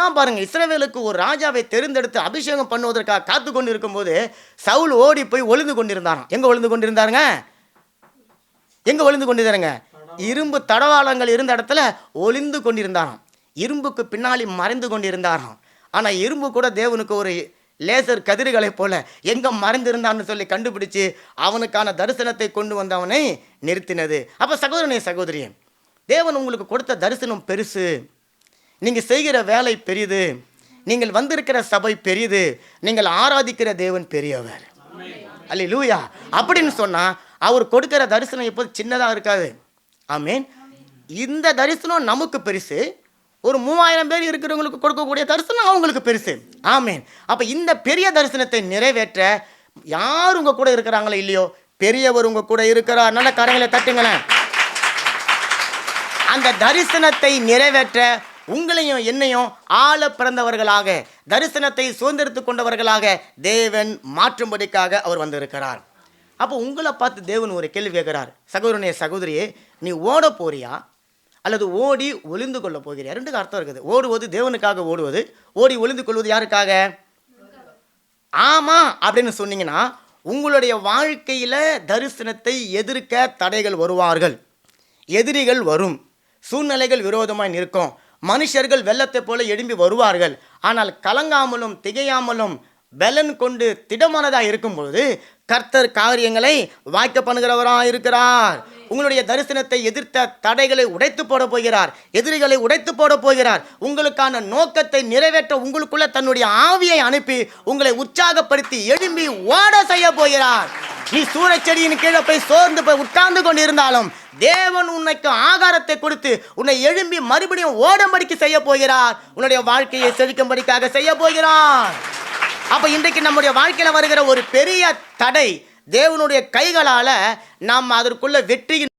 தான் பாருங்க இஸ்ரவேலுக்கு ஒரு ராஜாவை தெரிந்தெடுத்து அபிஷேகம் பண்ணுவதற்காக காத்து கொண்டு இருக்கும்போது சவுல் ஓடி போய் ஒளிந்து கொண்டிருந்தாராம். எங்கே ஒளிந்து கொண்டிருந்தாருங்க? எங்கே ஒளிந்து கொண்டிருந்தாருங்க? இரும்பு தடவாளங்கள் இருந்த இடத்துல ஒளிந்து கொண்டிருந்தாராம். இரும்புக்கு பின்னாடி மறைந்து கொண்டிருந்தாராம். ஆனால் இரும்பு கூட தேவனுக்கு ஒரு லேசர் கதிர்களைப் போல எங்கே மறைந்திருந்தான்னு சொல்லி கண்டுபிடிச்சு அவனுக்கான தரிசனத்தை கொண்டு வந்தவனை நிறுத்தினது. அப்போ சகோதரனே சகோதரியே தேவன் உங்களுக்கு கொடுத்த தரிசனம் பெருசு. நீங்கள் செய்கிற வேலை பெரியது நீங்கள் வந்திருக்கிற சபை பெரியது நீங்கள் ஆராதிக்கிற தேவன் பெரியவர். அல்ல லூயா அப்படின்னு சொன்னால் அவர் கொடுக்கிற தரிசனம் எப்போது? சின்னதாக இருக்காது. ஆமீன் இந்த தரிசனம் நமக்கு பெருசு. ஒரு மூவாயிரம் பேர் இருக்கிறவங்களுக்கு கொடுக்கக்கூடிய தரிசனம் அவங்களுக்கு பெருசு. ஆமீன் அப்போ இந்த பெரிய தரிசனத்தை நிறைவேற்ற யார் உங்கள் கூட இருக்கிறாங்களோ இல்லையோ? பெரியவர் உங்கள் கூட இருக்கிறார். நல்ல கரங்களை தட்டுங்களேன். அந்த தரிசனத்தை நிறைவேற்ற உங்களையும் என்னையும் ஆள பிறந்தவர்களாக தரிசனத்தை சுதந்திரத்து கொண்டவர்களாக தேவன் மாற்றும்படிக்காக அவர் வந்திருக்கிறார். அப்போ உங்களை பார்த்து தேவன் ஒரு கேள்வி கேட்கிறார். சகோதரனே சகோதரியே நீ ஓட போறியா? அல்லது ஓடி ஒளிந்து கொள்ள போகிறியா? ரெண்டுக்கு அர்த்தம் இருக்குது. ஓடுவது தேவனுக்காக ஓடுவது ஓடி ஒளிந்து கொள்வது யாருக்காக? ஆமா அப்படின்னு சொன்னீங்கன்னா உங்களுடைய வாழ்க்கையில் தரிசனத்தை எதிர்க்க தடைகள் வருவார்கள். எதிரிகள் வரும். சூழ்நிலைகள் விரோதமாக நிற்கும். மனுஷர்கள் வெள்ளத்தைப் போல எழும்பி வருவார்கள். ஆனால் கலங்காமலும் திகையாமலும் பலன் கொண்டு திடமானதாக இருக்கும்பொழுது கர்த்தர் காரியங்களை வாய்க்க பண்ணுகிறவராக இருக்கிறார் உங்களுடைய தரிசனத்தை எதிர்த்த தடைகளை உடைத்து போட போகிறார் எதிரிகளை உடைத்து போட போகிறார். உங்களுக்கான நோக்கத்தை நிறைவேற்ற உங்களுக்குள்ள தன்னுடைய ஆவியை அனுப்பி உங்களை உற்சாகப்படுத்தி எழும்பி ஓட செய்ய போகிறார். நீ சூரச்செடியின் கீழே போய் சோர்ந்து போய் உட்கார்ந்து கொண்டிருந்தாலும் தேவன் உன்னைக்கு ஆகாரத்தை கொடுத்து உன்னை எழும்பி மறுபடியும் ஓடும்படிக்கு செய்ய போகிறார். உன்னுடைய வாழ்க்கையை செழிக்கும்படிக்காக செய்ய போகிறார். அப்ப இன்றைக்கு நம்முடைய வாழ்க்கையில் வருகிற ஒரு பெரிய தடை தேவனுடைய கைகளால் நாம் அதற்குள்ள வெற்றியின்